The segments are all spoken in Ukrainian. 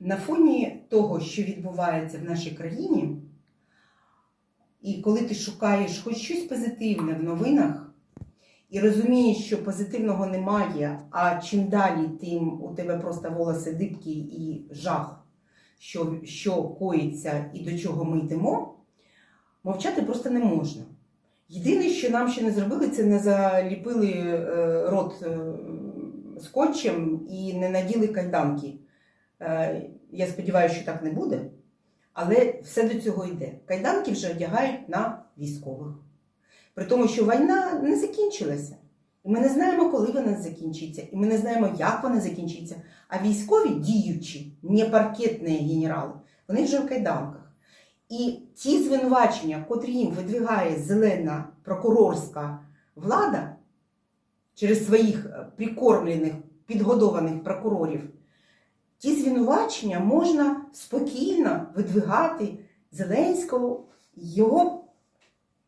на фоні того, що відбувається в нашій країні, і коли ти шукаєш хоч щось позитивне в новинах, і розумієш, що позитивного немає, а чим далі, тим у тебе просто волоси дибкі і жах, що, що коїться і до чого ми йдемо, мовчати просто не можна. Єдине, що нам ще не зробили, це не заліпили е, рот е, скотчем і не наділи кайданки. Е, я сподіваюся, що так не буде, але все до цього йде. Кайданки вже одягають на військових. При тому, що війна не закінчилася. І ми не знаємо, коли вона закінчиться, і ми не знаємо, як вона закінчиться. А військові діючі, не паркетні генерали, вони вже в кайданках. І ті звинувачення, котрі їм видвигає зелена прокурорська влада через своїх е, прикормлених, підгодованих прокурорів, ті звинувачення можна спокійно видвигати Зеленського, його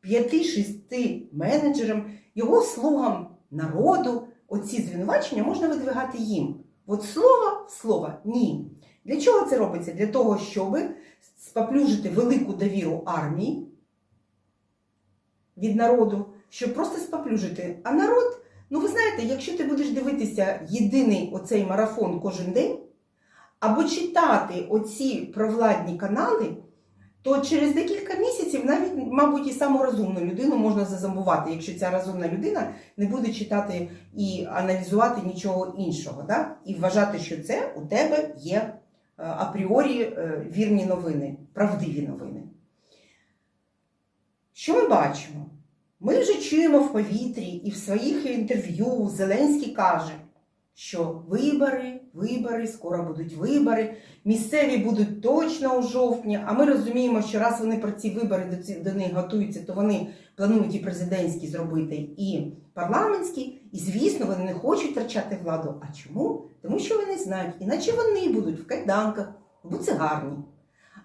п'яти-шести менеджерам, його слугам народу. Оці звинувачення можна видвигати їм. От слово слово ні. Для чого це робиться? Для того, щоб споплюжити велику довіру армії від народу, щоб просто споплюжити. А народ, ну ви знаєте, якщо ти будеш дивитися єдиний оцей марафон кожен день, або читати оці провладні канали, то через декілька місяців навіть, мабуть, і саму розумну людину можна зазомбувати, якщо ця розумна людина не буде читати і аналізувати нічого іншого, да? і вважати, що це у тебе є е, апріорі е, вірні новини, правдиві новини. Що ми бачимо? Ми вже чуємо в повітрі і в своїх інтерв'ю Зеленський каже, що вибори, вибори, скоро будуть вибори, місцеві будуть точно у жовтні, а ми розуміємо, що раз вони про ці вибори до, ці, до них готуються, то вони планують і президентські зробити, і парламентські, і звісно, вони не хочуть втрачати владу. А чому? Тому що вони знають, іначе вони будуть в кайданках, в буцегарні.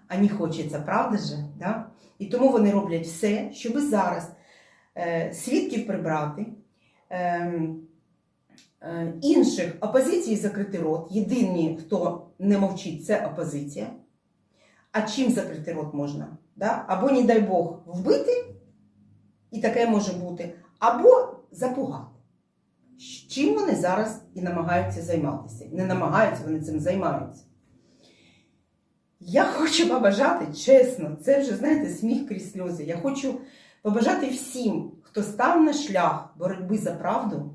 А не хочеться, правда же? Да? І тому вони роблять все, щоб зараз е, свідків прибрати. Е, інших опозиції закрити рот. Єдині, хто не мовчить, це опозиція. А чим закрити рот можна? Да? Або, не дай Бог, вбити, і таке може бути, або запугати. Чим вони зараз і намагаються займатися? Не намагаються, вони цим займаються. Я хочу побажати, чесно, це вже, знаєте, сміх крізь сльози. Я хочу побажати всім, хто став на шлях боротьби за правду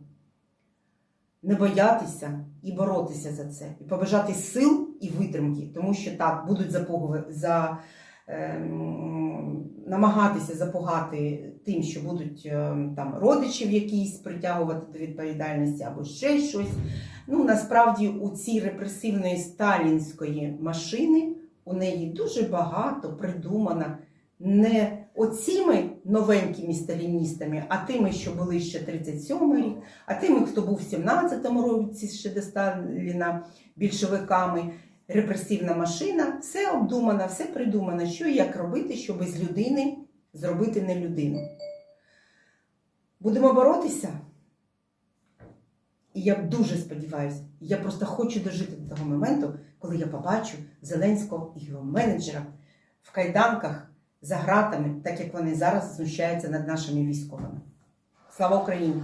не боятися і боротися за це, і побажати сил і витримки, тому що так будуть запугувати, за, ем, намагатися запугати тим, що будуть ем, там родичів якісь притягувати до відповідальності або ще щось. Ну насправді у цій репресивної сталінської машини у неї дуже багато придумано не оціми новенькими сталіністами, а тими, що були ще 37 рік, а тими, хто був в 17-му році ще до Сталіна більшовиками, репресивна машина, все обдумано, все придумано, що і як робити, щоб з людини зробити не людину. Будемо боротися. І я дуже сподіваюся, я просто хочу дожити до того моменту, коли я побачу Зеленського і його менеджера в кайданках за гратами, так як вони зараз знущаються над нашими військовими. Слава Україні!